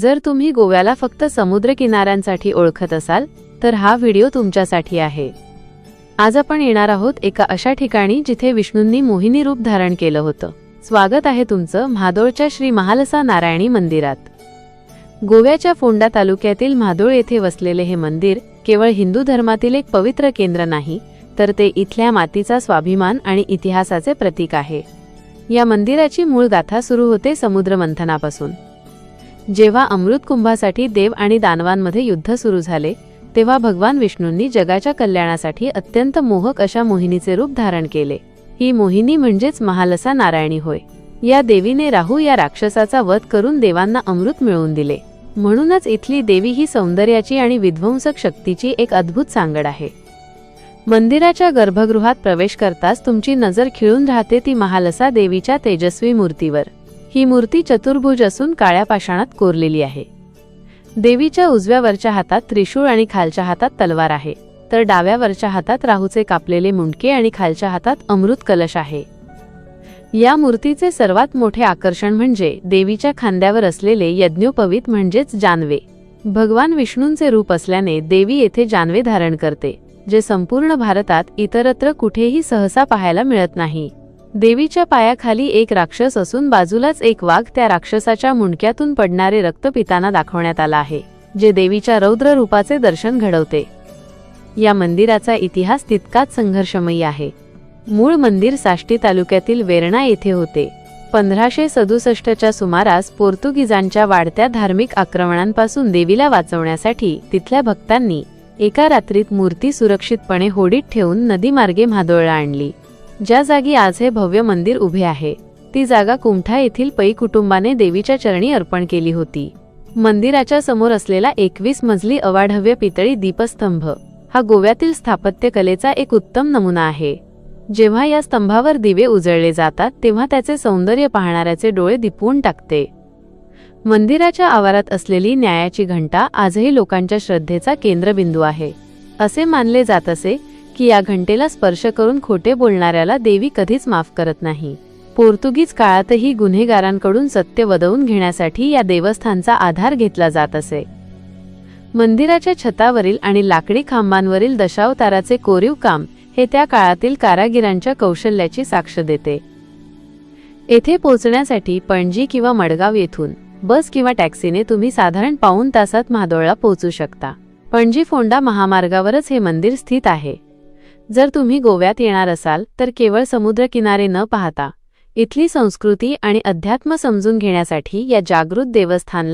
जर तुम्ही गोव्याला फक्त समुद्रकिनाऱ्यांसाठी ओळखत असाल तर हा व्हिडिओ तुमच्यासाठी आहे. आज आपण येणार आहोत एका अशा ठिकाणी जिथे विष्णूंनी मोहिनी रूप धारण केलं होतं. स्वागत आहे तुमचं म्हादोळच्या श्री महालसा नारायणी मंदिरात. गोव्याच्या फोंडा तालुक्यातील म्हादोळ येथे वसलेले हे मंदिर केवळ हिंदू धर्मातील एक पवित्र केंद्र नाही तर ते इथल्या मातीचा स्वाभिमान आणि इतिहासाचे प्रतीक आहे. या मंदिराची मूळ गाथा सुरू होते समुद्र मंथनापासून जेव्हा अमृत कुंभासाठी देव आणि दानवांमध्ये युद्ध सुरू झाले तेव्हा भगवान विष्णूंनी जगाच्या कल्याणासाठी अत्यंत मोहक अशा मोहिनीचे रूप धारण केले. ही मोहिनी म्हणजेच महालसा नारायणी होय. या देवीने राहू या राक्षसाचा वध करून देवांना अमृत मिळवून दिले. म्हणूनच इथली देवी ही सौंदर्याची आणि विध्वंसक शक्तीची एक अद्भुत सांगड आहे. मंदिराच्या गर्भगृहात प्रवेश करताच तुमची नजर खिळून राहते ती महालसा देवीच्या तेजस्वी मूर्तीवर. ही मूर्ती चतुर्भुज असून काळ्या पाषाणात कोरलेली आहे. देवीच्या उजव्यावरच्या हातात त्रिशूळ आणि खालच्या हातात तलवार आहे. तर डाव्यावरच्या हातात राहूचे कापलेले मुंडके आणि खालच्या हातात अमृत कलश आहे. या मूर्तीचे सर्वात मोठे आकर्षण म्हणजे देवीच्या खांद्यावर असलेले यज्ञोपवीत म्हणजेच जानवे. भगवान विष्णूंचे रूप असल्याने देवी येथे जानवे धारण करते जे संपूर्ण भारतात इतरत्र कुठेही सहसा पाहायला मिळत नाही. देवीच्या पायाखाली एक राक्षस असून बाजूलाच एक वाघ त्या राक्षसाच्या मुंडक्यातून पडणारे रक्त पिताना दाखवण्यात आला आहे जे देवीच्या रौद्र रूपाचे दर्शन घडवते. या मंदिराचा इतिहास तितकाच संघर्षमयी आहे. मूळ मंदिर साष्टी तालुक्यातील वेरणा येथे होते. पंधराशे सदुसष्टच्या सुमारास पोर्तुगीजांच्या वाढत्या धार्मिक आक्रमणांपासून देवीला वाचवण्यासाठी तिथल्या भक्तांनी एका रात्रीत मूर्ती सुरक्षितपणे होडीत ठेवून नदीमार्गे म्हादोळला आणली. ज्या जागी आज हे भव्य मंदिर उभे आहे ती जागा कुमठा येथील पै कुटुंबाने देवीच्या चरणी अर्पण केली होती. मंदिराच्या समोर असलेला एकवीस मजली अवाढव्य पितळी दीपस्तंभ हा गोव्यातील स्थापत्य कलेचा एक उत्तम नमुना आहे. जेव्हा या स्तंभावर दिवे उजळले जातात तेव्हा त्याचे सौंदर्य पाहणाऱ्याचे डोळे दिपवून टाकते. मंदिराच्या आवारात असलेली न्यायाची घंटा आजही लोकांच्या श्रद्धेचा केंद्रबिंदू आहे. असे मानले जात असे की या घंटेला स्पर्श करून खोटे बोलणाऱ्याला देवी कधीच माफ करत नाही. पोर्तुगीज काळातही गुन्हेगारांकडून सत्य वदवून घेण्यासाठी या देवस्थानचा आधार घेतला जात असे. मंदिराच्या छतावरील आणि लाकडी खांबांवरील दशावताराचे कोरीव काम हे त्या काळातील कारागिरांच्या कौशल्याची साक्ष देते. येथे पोहोचण्यासाठी पणजी किंवा मडगाव येथून बस किंवा टॅक्सीने तुम्ही साधारण पाऊण तासात महादोळला पोहोचू शकता. पणजी फोंडा महामार्गावरच हे मंदिर स्थित आहे. जर तुम्ही गोव्यात येणार असाल तर केवळ समुद्रकिनारे न पाहता इथली संस्कृती आणि अध्यात्म समजून घेण्यासाठी या जागृत देवस्थानला